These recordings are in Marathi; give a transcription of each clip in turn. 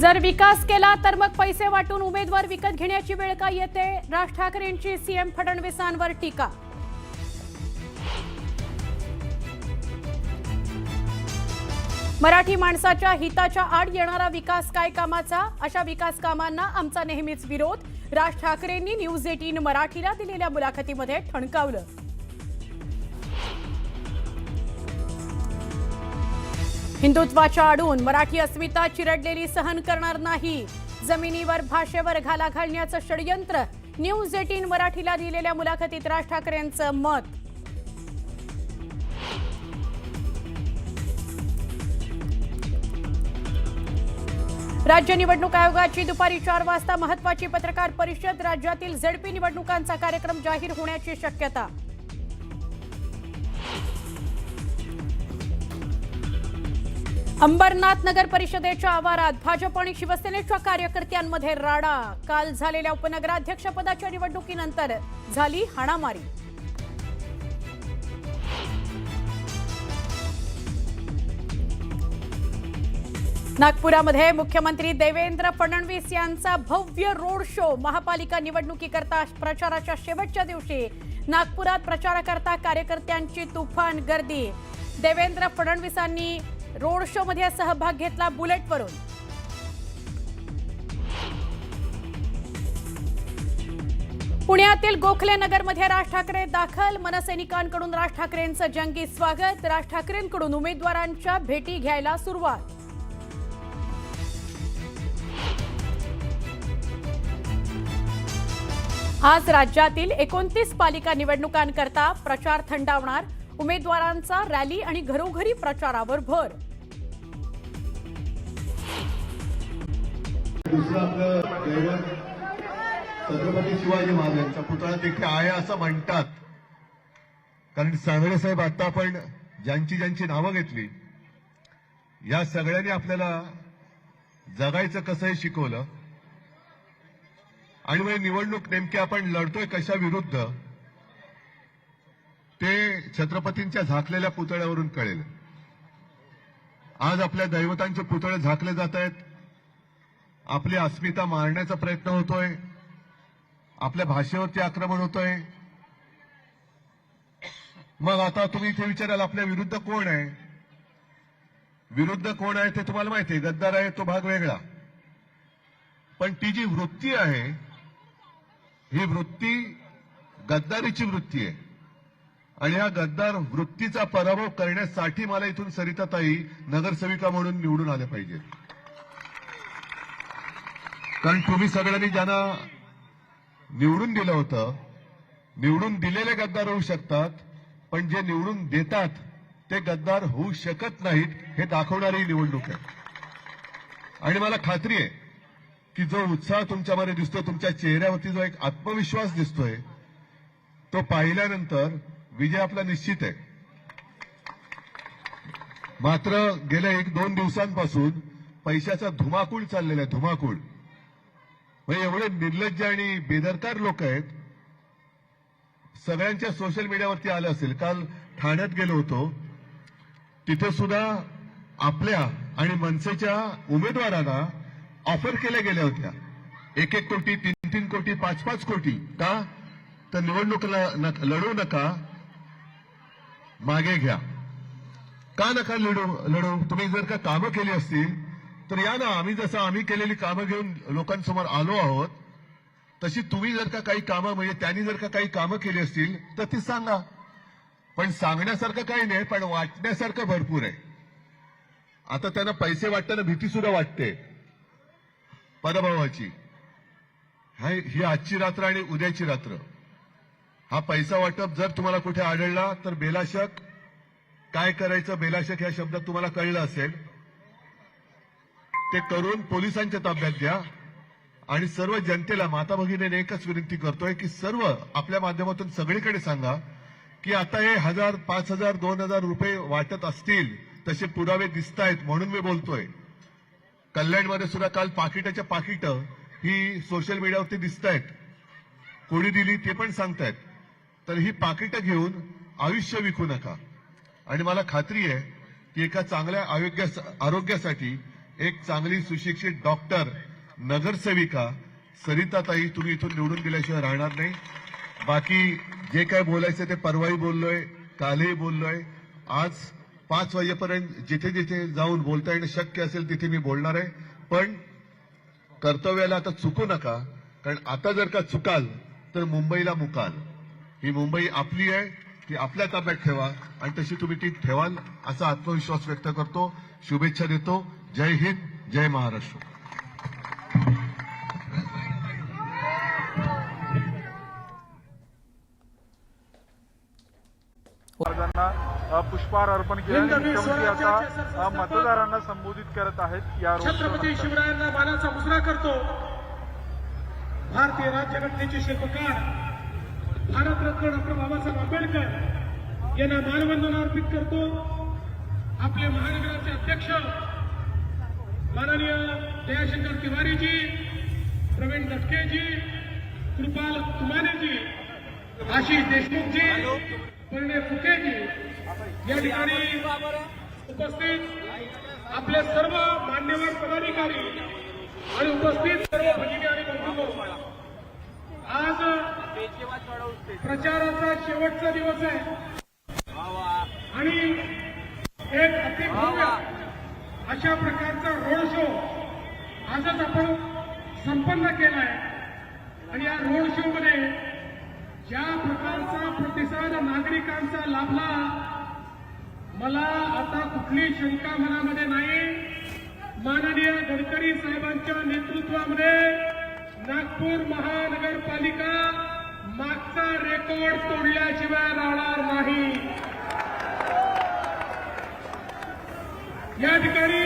जर विकास केला तर मग पैसे वाटून उमेदवार विकत घेण्याची वेळ का येते? राज ठाकरेंची सीएम फडणवीसांवर टीका. मराठी माणसाच्या हिताच्या आड येणारा विकास काय कामाचा? अशा विकास कामांना आमचा नेहमीच विरोध. राज ठाकरेंनी न्यूज एटीन मराठीला दिलेल्या मुलाखतीमध्ये ठणकावलं. हिंदुत्वाच्या आडून मराठी अस्मिता चिरडलेली सहन करणार नाही. जमिनीवर भाषेवर घाला घालण्याचं षडयंत्र न्यूज एटीन मराठीला दिलेल्या मुलाखतीत राज ठाकरेंचं मत. राज्य निवडणूक आयोगाची दुपारी चार वाजता महत्वाची पत्रकार परिषद राज्यातील झेडपी निवडणुकांचा कार्यक्रम जाहीर होण्याची शक्यता. अंबरनाथ नगर परिषदेच्या आवारात भाजप आणि शिवसेनेच्या कार्यकर्त्यांमध्ये राडा. काल झालेल्या उपनगराध्यक्षपदाच्या निवडणुकीनंतर झाली हाणामारी. नागपुरामध्ये मुख्यमंत्री देवेंद्र फडणवीस यांचा भव्य रोड शो महापालिका निवडणुकीकरता प्रचाराच्या शेवटच्या दिवशी नागपुरात प्रचाराकरता कार्यकर्त्यांची तुफान गर्दी. देवेंद्र फडणवीसांनी रोड शो मध्ये सहभाग घेतला बुलेटवरून पुण्यातील गोखले नगरमध्ये राज ठाकरे दाखल. मनसैनिकांकडून राज ठाकरेंचं जंगी स्वागत. राज ठाकरेंकडून उमेदवारांच्या भेटी घ्यायला सुरुवात. आज राज्यातील एकोणतीस पालिका निवडणुकांकरता प्रचार थंडावणार. उमेदवारांचा रॅली आणि घरोघरी प्रचारावर भर. दुसरं आपलं दैवत छत्रपती शिवाजी महाराजांचा पुतळा देखील आहे असं म्हणतात. कारण सांगळे साहेब आता आपण ज्यांची ज्यांची नावं घेतली या सगळ्यांनी आपल्याला जगायचं कसं हे शिकवलं. आणि म्हणजे निवडणूक नेमकी आपण लढतोय कशा विरुद्ध ते छत्रपतींच्या झाकलेल्या पुतळ्यावरून कळेल. आज आपल्या दैवतांचे पुतळे झाकले जात आहेत. आपली अस्मिता मारण्याचा प्रयत्न होतोय. आपल्या भाषेवरती आक्रमण होतोय. मग आता तुम्ही इथे विचाराल आपल्या विरुद्ध कोण आहे? विरुद्ध कोण आहे ते तुम्हाला माहिती आहे. गद्दार आहे तो भाग वेगळा. पण ती जी वृत्ती आहे ही वृत्ती गद्दारीची वृत्ती आहे. आणि ह्या गद्दार वृत्तीचा पराभव करण्यासाठी मला इथून सरिताताई नगरसेविका म्हणून निवडून आले पाहिजेत कारण तुम्ही सगळ्यांनी ज्यांना निवडून दिलं होतं निवडून दिलेले गद्दार होऊ शकतात पण जे निवडून देतात ते गद्दार होऊ शकत नाहीत हे दाखवणारी निवडणूक आहे. आणि मला खात्री आहे की जो उत्साह तुमच्यामध्ये दिसतोय तुमच्या चेहऱ्यावरती जो एक आत्मविश्वास दिसतोय तो पाहिल्यानंतर विजय आपला निश्चित आहे. मात्र गेल्या एक दोन दिवसांपासून पैशाचा धुमाकूळ चाललेला आहे धुमाकूळ. म्हणजे एवढे निर्लज्ज आणि बेदरकार लोक आहेत. सगळ्यांच्या सोशल मीडियावरती आलं असेल. काल ठाण्यात गेलो होतो. तिथे सुद्धा आपल्या आणि मनसेच्या उमेदवारांना ऑफर केल्या गेल्या होत्या. एक एक कोटी तीन तीन कोटी पाच पाच कोटी. का? तर निवडणूक लढू नका. मागे घ्या. का नका लढू लढू? तुम्ही जर का कामं केली असतील तर या ना आम्ही जसं आम्ही केलेली कामं घेऊन लोकांसमोर आलो आहोत तशी तुम्ही जर का काही कामं म्हणजे त्यांनी जर का काही कामं केली असतील तर ती सांगा. पण सांगण्यासारखं काही नाही पण वाटण्यासारखं भरपूर आहे. आता त्यांना पैसे वाटताना भीती सुद्धा वाटते. पदभावाची. हाय- ही आजची रात्र आणि उद्याची रात्र. हा पैसा वाटप जर तुम्हाला कुठे आढळला तर बेलाशक काय करायचं बेलाशक या शब्दात तुम्हाला कळलं असेल. ते करून पोलिसांच्या ताब्यात द्या आणि सर्व जनतेला माता भगिनीने एकच विनंती करतोय की सर्व आपल्या माध्यमातून सगळीकडे सांगा की आता हे हजार पाच हजार दोन हजार रुपये वाटत असतील तसे पुरावे दिसत आहेत म्हणून मी बोलतोय. कल्याणमध्ये सुद्धा काल पाकिटाच्या पाकिटं ही सोशल मीडियावरती दिसत आहेत कोणी दिली ते पण सांगतायत. तर ही पाकिटं घेऊन आयुष्य विकू नका. आणि मला खात्री आहे की एका चांगल्या आरोग्या आरोग्यासाठी एक चांगली सुशिक्षित डॉक्टर नगरसेविका सरिताताई तुम्ही इथून निवडून गेल्याशिवाय राहणार नाही. बाकी जे काय बोलायचं ते परवाही बोललोय कालही बोललोय. आज पाच वाजेपर्यंत जिथे जिथे जाऊन बोलता येणं शक्य असेल तिथे मी बोलणार आहे. पण कर्तव्याला आता चुकू नका कारण आता जर का चुकाल तर मुंबईला मुकाल. ही मुंबई आपली आहे ती आपल्या ताब्यात ठेवा आणि तशी तुम्ही ती ठेवाल असा आत्मविश्वास व्यक्त करतो. शुभेच्छा देतो. जय हिंद जय महाराष्ट्र. पुष्पहार अर्पण केले मुख्यमंत्री आता मतदारांना संबोधित करत आहेत. या छत्रपती. शिवरायांना मानाचा मुजरा करतो. भारतीय राज्यघटनेचे शिल्पकार भारतरत्न डॉक्टर बाबासाहेब आंबेडकर. यांना मानवंदना अर्पित करतो. आपले महानगराचे अध्यक्ष माननीय दयाशंकर तिवारीजी प्रवीण दटकेजी कृपाल तुमानेजी आशिष देशमुखजी परिणय फुकेजी या ठिकाणी उपस्थित आपले सर्व मान्यवर पदाधिकारी आणि उपस्थित सर्व भगिनी आणि बंधू आज प्रचाराचा शेवटचा दिवस आहे. आणि एक अतिभव्य अशा प्रकारचा रोड शो आजच आपण संपन्न केलाय. आणि या रोड शो मध्ये ज्या प्रकारचा प्रतिसाद नागरिकांचा लाभला मला आता कुठली शंका मनामध्ये नाही. माननीय गडकरी साहेबांच्या नेतृत्वामध्ये नागपूर महानगरपालिका मागचा रेकॉर्ड तोडल्याशिवाय राहणार नाही. या ठिकाणी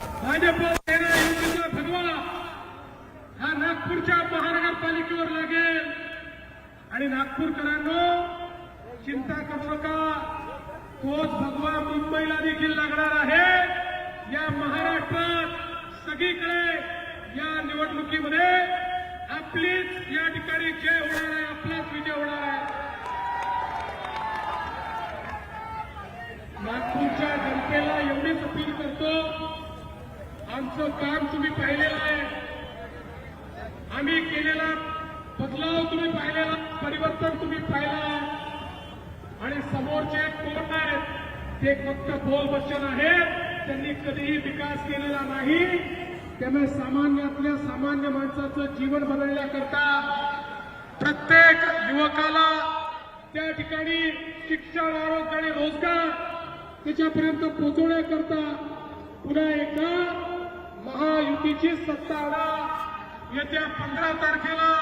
भाजप सेना युतीचा भगवा हा नागपूरच्या महानगरपालिकेवर लागेल. आणि नागपूरकरांनो चिंता करू नका. तोच भगवा मुंबईला देखील लागणार आहे. या महाराष्ट्रात सगळीकडे या निवडणुकीमध्ये आपलीच या ठिकाणी जय होणार आहे आपलाच विजय होणार आहे. नागपूरच्या जनतेला एवढीच अपील करतो आमचं काम तुम्ही पाहिलेलं आहे. आम्ही केलेला बदलाव तुम्ही पाहिलेला परिवर्तन तुम्ही पाहिलं आणि समोरचे कोण आहेत ते फक्त बोल वचन आहेत त्यांनी कधीही विकास केलेला नाही. त्यामुळे सामान्यातल्या सामान्य माणसाचं जीवन बदलण्याकरता प्रत्येक युवकाला त्या ठिकाणी शिक्षण आरोग्य आणि रोजगार त्याच्यापर्यंत पोहोचवण्याकरता पुन्हा एकदा महायुतीची सत्ता आणा. येत्या पंधरा तारखेला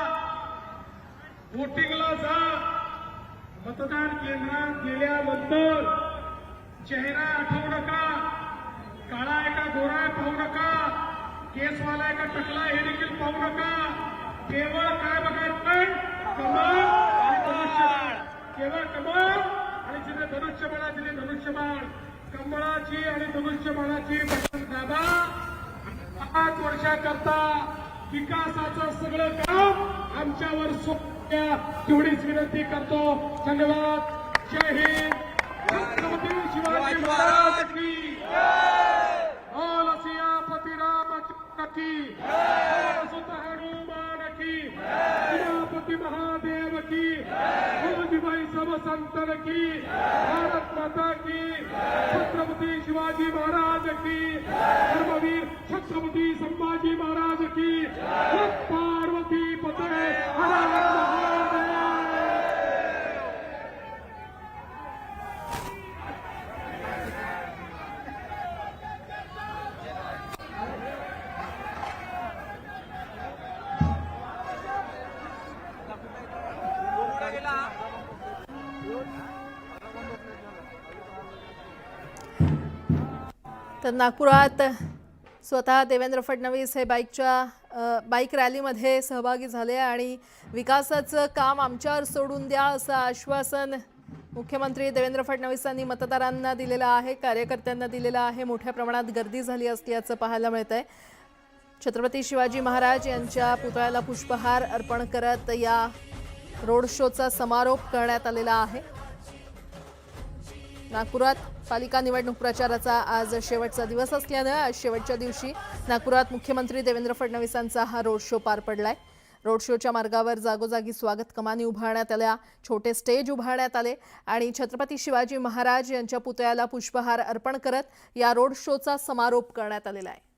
वोटिंगला जा. मतदान केंद्रात गेल्यानंतर चेहरा आठवू नका काळा एका का गोरा पाहू नका. केसवाला का टकला हे देखील पाहू नका. केवळ काय बघायचं कमळ आणि धनुष्यबाण. केवळ कमळ आणि जिथे धनुष्यबाणा तिथे धनुष्यबाण. कमळाची आणि धनुष्यबाणाची बटन दाबा पाच वर्षाकरता विकासाचं सगळं काम आमच्यावर सोप्या तेवढीच विनंती करतो. धन्यवाद. जय हिंद छत्रपती शिवाजी महाराज की बोल सियापती रामचंद्र की बोल सुत हनुमान की उमापति महादेव की बोल विभाई सब संतन की भारत माता की छत्रपती शिवाजी महाराज की धर्मवीर छत्रपती संभाजी महाराज की। तर नागपुरात स्वतः देवेंद्र फडणवीस हे बाईकच्या बाईक रॅलीमध्ये सहभागी झाले आणि विकासाचं काम आमच्यावर सोडून द्या असं आश्वासन मुख्यमंत्री देवेंद्र फडणवीसांनी मतदारांना दिलेलं आहे कार्यकर्त्यांना दिलेलं आहे. मोठ्या प्रमाणात गर्दी झाली असल्याचं पाहायला मिळत आहे छत्रपती शिवाजी महाराज यांच्या पुतळ्याला पुष्पहार अर्पण करत या रोड शोचा समारोप करण्यात आलेला आहे. नागपुरात पालिका निवडणूक प्रचाराचा आज शेवटचा दिवस असल्यानं आज शेवटच्या दिवशी नागपुरात मुख्यमंत्री देवेंद्र फडणवीसांचा हा रोड शो पार पडलाय. रोड शोच्या मार्गावर जागोजागी स्वागत कमानी उभारण्यात आल्या छोटे स्टेज उभारण्यात आले आणि छत्रपती शिवाजी महाराज यांच्या पुतळ्याला पुष्पहार अर्पण करत या रोड शोचा समारोप करण्यात आलेला आहे.